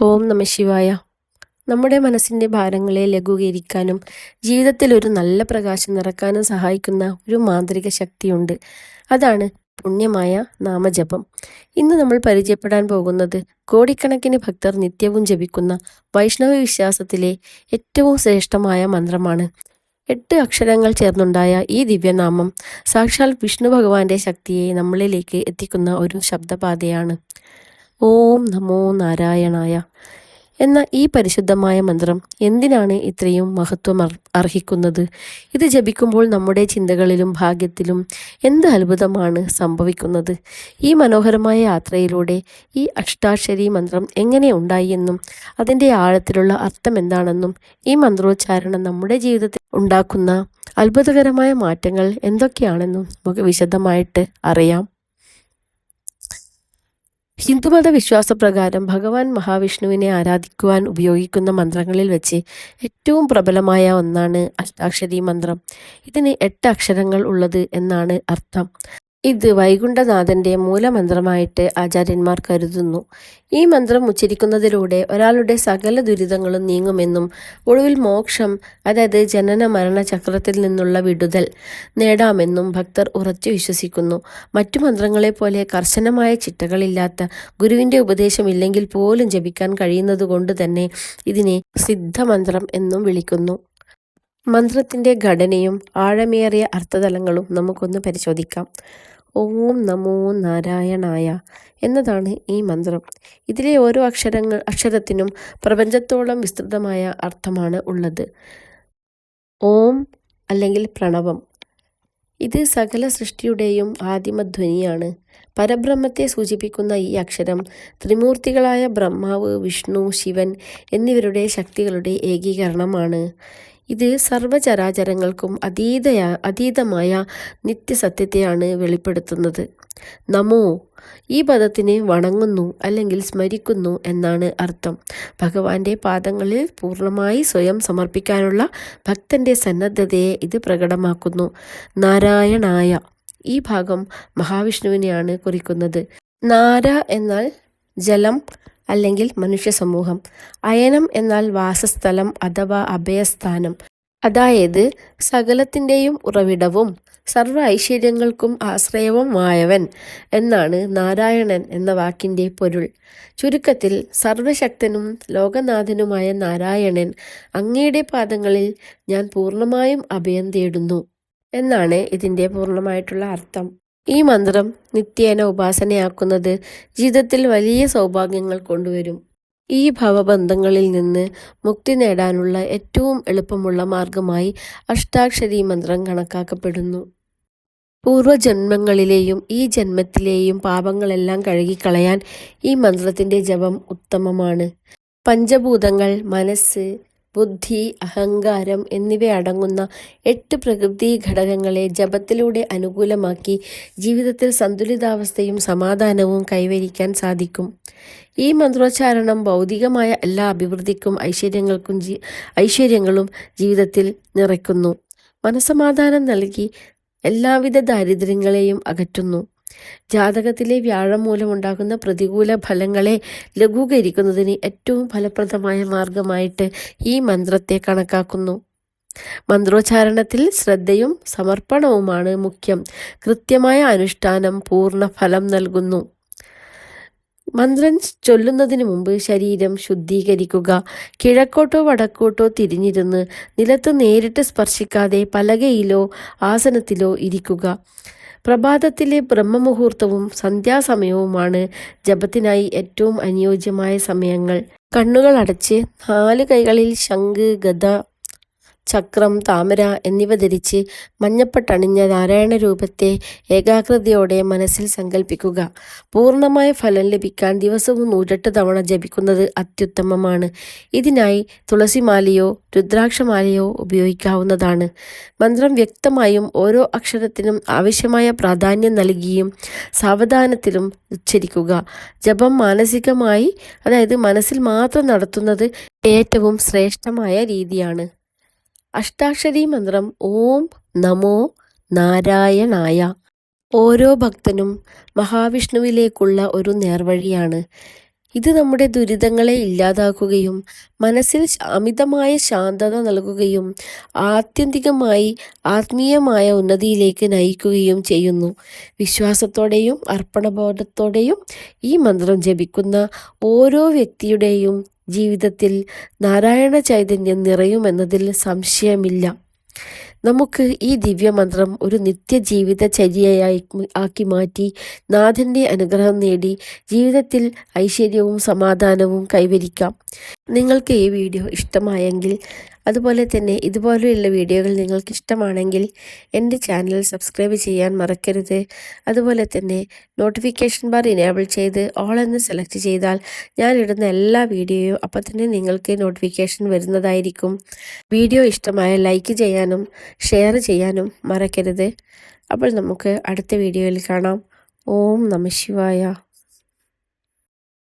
ഓം നമ ശിവായ. നമ്മുടെ മനസ്സിന്റെ ഭാരങ്ങളെ ലഘൂകരിക്കാനും ജീവിതത്തിൽ ഒരു നല്ല പ്രകാശം നിറക്കാനും സഹായിക്കുന്ന ഒരു മാന്ത്രിക ശക്തിയുണ്ട്. അതാണ് പുണ്യമായ നാമജപം. ഇന്ന് നമ്മൾ പരിചയപ്പെടാൻ പോകുന്നത് കോടിക്കണക്കിന് ഭക്തർ നിത്യവും ജപിക്കുന്ന വൈഷ്ണവ വിശ്വാസത്തിലെ ഏറ്റവും ശ്രേഷ്ഠമായ മന്ത്രമാണ്. എട്ട് അക്ഷരങ്ങൾ ചേർന്നുണ്ടായ ഈ ദിവ്യനാമം സാക്ഷാൽ വിഷ്ണു ഭഗവാന്റെ ശക്തിയെ നമ്മളിലേക്ക് എത്തിക്കുന്ന ഒരു ശബ്ദപാതയാണ്. ഓം നമോ നാരായണായ. എന്ന ഈ പരിശുദ്ധമായ മന്ത്രം എന്തിനാണ് ഇത്രയും മഹത്വം അർഹിക്കുന്നത്? ഇത് ജപിക്കുമ്പോൾ നമ്മുടെ ചിന്തകളിലും ഭാഗ്യത്തിലും എന്ത് അത്ഭുതമാണ് സംഭവിക്കുന്നത്? ഈ മനോഹരമായ യാത്രയിലൂടെ ഈ അഷ്ടാക്ഷരി മന്ത്രം എങ്ങനെ ഉണ്ടായി എന്നും അതിന്റെ ആഴത്തിലുള്ള അർത്ഥം എന്താണെന്നും ഈ മന്ത്രോച്ചാരണം നമ്മുടെ ജീവിതത്തിൽ ഉണ്ടാക്കുന്ന അത്ഭുതകരമായ മാറ്റങ്ങൾ എന്തൊക്കെയാണെന്നും നമുക്ക് വിശദമായിട്ട് അറിയാം. ഹിന്ദുമത വിശ്വാസപ്രകാരം ഭഗവാൻ മഹാവിഷ്ണുവിനെ ആരാധിക്കുവാൻ ഉപയോഗിക്കുന്ന മന്ത്രങ്ങളിൽ വെച്ച് ഏറ്റവും പ്രബലമായ ഒന്നാണ് അഷ്ടാക്ഷരി മന്ത്രം. ഇതിന് എട്ട് അക്ഷരങ്ങൾ ഉള്ളത് എന്നാണ് അർത്ഥം. ഇത് വൈകുണ്ഠനാഥന്റെ മൂലമന്ത്രമായിട്ട് ആചാര്യന്മാർ കരുതുന്നു. ഈ മന്ത്രം ഉച്ചരിക്കുന്നതിലൂടെ ഒരാളുടെ സകല ദുരിതങ്ങളും നീങ്ങുമെന്നും ഒടുവിൽ മോക്ഷം അതായത് ജനന മരണ ചക്രത്തിൽ നിന്നുള്ള വിടുതൽ നേടാമെന്നും ഭക്തർ ഉറച്ചു വിശ്വസിക്കുന്നു. മറ്റു മന്ത്രങ്ങളെ പോലെ കർശനമായ ചിട്ടകളില്ലാത്ത ഗുരുവിന്റെ ഉപദേശമില്ലെങ്കിൽ പോലും ജപിക്കാൻ കഴിയുന്നതുകൊണ്ട് തന്നെ ഇതിനെ സിദ്ധമന്ത്രം എന്നും വിളിക്കുന്നു. മന്ത്രത്തിന്റെ ഘടനയും ആഴമേറിയ അർത്ഥതലങ്ങളും നമുക്കൊന്ന് പരിശോധിക്കാം. ഓം നമോ നാരായണായ എന്നതാണ് ഈ മന്ത്രം. ഇതിലെ ഓരോ അക്ഷരങ്ങൾ അക്ഷരത്തിനും പ്രപഞ്ചത്തോളം വിസ്തൃതമായ അർത്ഥമാണ് ഉള്ളത്. ഓം അല്ലെങ്കിൽ പ്രണവം. ഇത് സകല സൃഷ്ടിയുടെയും ആദിമധ്വനിയാണ് പരബ്രഹ്മത്തെ സൂചിപ്പിക്കുന്ന ഈ അക്ഷരം ത്രിമൂർത്തികളായ ബ്രഹ്മാവ് വിഷ്ണു ശിവൻ എന്നിവരുടെ ശക്തികളുടെ ഏകീകരണമാണ്. ഇത് സർവചരാചരങ്ങൾക്കും അതീതയ അതീതമായ നിത്യസത്യത്തെയാണ് വെളിപ്പെടുത്തുന്നത്. നമോ ഈ പദത്തിന് വണങ്ങുന്നു അല്ലെങ്കിൽ സ്മരിക്കുന്നു എന്നാണ് അർത്ഥം. ഭഗവാന്റെ പാദങ്ങളിൽ പൂർണമായി സ്വയം സമർപ്പിക്കാനുള്ള ഭക്തന്റെ സന്നദ്ധതയെ ഇത് പ്രകടമാക്കുന്നു. നാരായണായ ഈ ഭാഗം മഹാവിഷ്ണുവിനെയാണ് കുറിക്കുന്നത്. നാര എന്നാൽ ജലം അല്ലെങ്കിൽ മനുഷ്യ സമൂഹം അയനം എന്നാൽ വാസസ്ഥലം അഥവാ അഭയസ്ഥാനം. അതായത് സകലത്തിന്റെയും ഉറവിടവും സർവ ഐശ്വര്യങ്ങൾക്കും ആശ്രയവുമായവൻ എന്നാണ് നാരായണൻ എന്ന വാക്കിന്റെ പൊരുൾ. ചുരുക്കത്തിൽ സർവശക്തനും ലോകനാഥനുമായ നാരായണൻ അങ്ങയുടെ പാദങ്ങളിൽ ഞാൻ പൂർണമായും അഭയം തേടുന്നു എന്നാണ് ഇതിന്റെ പൂർണമായിട്ടുള്ള അർത്ഥം. ഈ മന്ത്രം നിത്യേന ഉപാസനയാക്കുന്നത് ജീവിതത്തിൽ വലിയ സൗഭാഗ്യങ്ങൾ കൊണ്ടുവരും. ഈ ഭവബന്ധങ്ങളിൽ നിന്ന് മുക്തി നേടാനുള്ള ഏറ്റവും എളുപ്പമുള്ള മാർഗമായി അഷ്ടാക്ഷരി മന്ത്രം കണക്കാക്കപ്പെടുന്നു. പൂർവജന്മങ്ങളിലെയും ഈ ജന്മത്തിലെയും പാപങ്ങളെല്ലാം കഴുകിക്കളയാൻ ഈ മന്ത്രത്തിന്റെ ജപം ഉത്തമമാണ്. പഞ്ചഭൂതങ്ങൾ മനസ്സ് ബുദ്ധി അഹങ്കാരം എന്നിവയടങ്ങുന്ന എട്ട് പ്രകൃതി ഘടകങ്ങളെ ജപത്തിലൂടെ അനുകൂലമാക്കി ജീവിതത്തിൽ സന്തുലിതാവസ്ഥയും സമാധാനവും കൈവരിക്കാൻ സാധിക്കും. ഈ മന്ത്രോച്ചാരണം ഭൗതികമായ എല്ലാ അഭിവൃദ്ധിക്കും ഐശ്വര്യങ്ങൾക്കും ഐശ്വര്യങ്ങളും ജീവിതത്തിൽ നിറയ്ക്കുന്നു. മനസമാധാനം നൽകി എല്ലാവിധ ദാരിദ്ര്യങ്ങളെയും അകറ്റുന്നു. ജാതകത്തിലെ വ്യാഴം മൂലമുണ്ടാകുന്ന പ്രതികൂല ഫലങ്ങളെ ലഘൂകരിക്കുന്നതിന് ഏറ്റവും ഫലപ്രദമായ മാർഗമായിട്ട് ഈ മന്ത്രത്തെ കണക്കാക്കുന്നു. മന്ത്രോച്ചാരണത്തിൽ ശ്രദ്ധയും സമർപ്പണവുമാണ് മുഖ്യം. കൃത്യമായ അനുഷ്ഠാനം പൂർണ ഫലം നൽകുന്നു. മന്ത്രം ചൊല്ലുന്നതിന് മുമ്പ് ശരീരം ശുദ്ധീകരിക്കുക. കിഴക്കോട്ടോ വടക്കോട്ടോ തിരിഞ്ഞിരുന്ന് നിലത്ത് നേരിട്ട് സ്പർശിക്കാതെ പലകയിലോ ആസനത്തിലോ ഇരിക്കുക. പ്രഭാതത്തിലെ ബ്രഹ്മമുഹൂർത്തവും സന്ധ്യാസമയവുമാണ് ജപത്തിനായി ഏറ്റവും അനുയോജ്യമായ സമയങ്ങൾ. കണ്ണുകൾ അടച്ച് നാല് കൈകളിൽ ശംഖ് ഗദ ചക്രം താമര എന്നിവ ധരിച്ച് മഞ്ഞപ്പെട്ടണിഞ്ഞ നാരായണ രൂപത്തെ ഏകാഗ്രതയോടെ മനസ്സിൽ സങ്കല്പിക്കുക പൂർണമായ ഫലം ലഭിക്കാൻ ദിവസവും നൂറ്റെട്ട് തവണ ജപിക്കുന്നത് അത്യുത്തമമാണ്. ഇതിനായി തുളസിമാലയോ രുദ്രാക്ഷമാലയോ ഉപയോഗിക്കാവുന്നതാണ്. മന്ത്രം വ്യക്തമായും ഓരോ അക്ഷരത്തിനും ആവശ്യമായ പ്രാധാന്യം നൽകിയും സാവധാനത്തിലും ഉച്ചരിക്കുക. ജപം മാനസികമായി അതായത് മനസ്സിൽ മാത്രം നടത്തുന്നത് ഏറ്റവും ശ്രേഷ്ഠമായ രീതിയാണ്. അഷ്ടാക്ഷരി മന്ത്രം ഓം നമോ നാരായണായ. ഓരോ ഭക്തനും മഹാവിഷ്ണുവിലേക്കുള്ള ഒരു നേർവഴിയാണ്. ഇത് നമ്മുടെ ദുരിതങ്ങളെ ഇല്ലാതാക്കുകയും മനസ്സിൽ അമിതമായ ശാന്തത നൽകുകയും ആത്യന്തികമായി ആത്മീയമായ ഉന്നതിയിലേക്ക് നയിക്കുകയും ചെയ്യുന്നു. വിശ്വാസത്തോടെയും അർപ്പണബോധത്തോടെയും ഈ മന്ത്രം ജപിക്കുന്ന ഓരോ വ്യക്തിയുടെയും ജീവിതത്തിൽ നാരായണ ചൈതന്യം നിറയുമെന്നതിൽ സംശയമില്ല. നമുക്ക് ഈ ദിവ്യമന്ത്രം ഒരു നിത്യജീവിത ചര്യയായി ആക്കി മാറ്റി നാഥന്റെ അനുഗ്രഹം നേടി ജീവിതത്തിൽ ഐശ്വര്യവും സമാധാനവും കൈവരിക്കാം. നിങ്ങൾക്ക് ഈ വീഡിയോ ഇഷ്ടമായെങ്കിൽ അതുപോലെ തന്നെ ഇതുപോലെയുള്ള വീഡിയോകൾ നിങ്ങൾക്ക് ഇഷ്ടമാണെങ്കിൽ എന്റെ ചാനൽ സബ്സ്ക്രൈബ് ചെയ്യാൻ മറക്കരുത്. അതുപോലെ തന്നെ നോട്ടിഫിക്കേഷൻ ബാർ ഇനേബിൾ ചെയ്ത് ഓൾ എന്ന് സെലക്ട് ചെയ്താൽ ഞാൻ ഇടുന്ന എല്ലാ വീഡിയോയും അപ്പോൾ തന്നെ നിങ്ങൾക്ക് നോട്ടിഫിക്കേഷൻ വരുന്നതായിരിക്കും. വീഡിയോ ഇഷ്ടമായ ലൈക്ക് ചെയ്യാനും ഷെയർ ചെയ്യാനും മറക്കരുത്. അപ്പോൾ നമുക്ക് അടുത്ത വീഡിയോയിൽ കാണാം. ഓം നമ ശിവായ.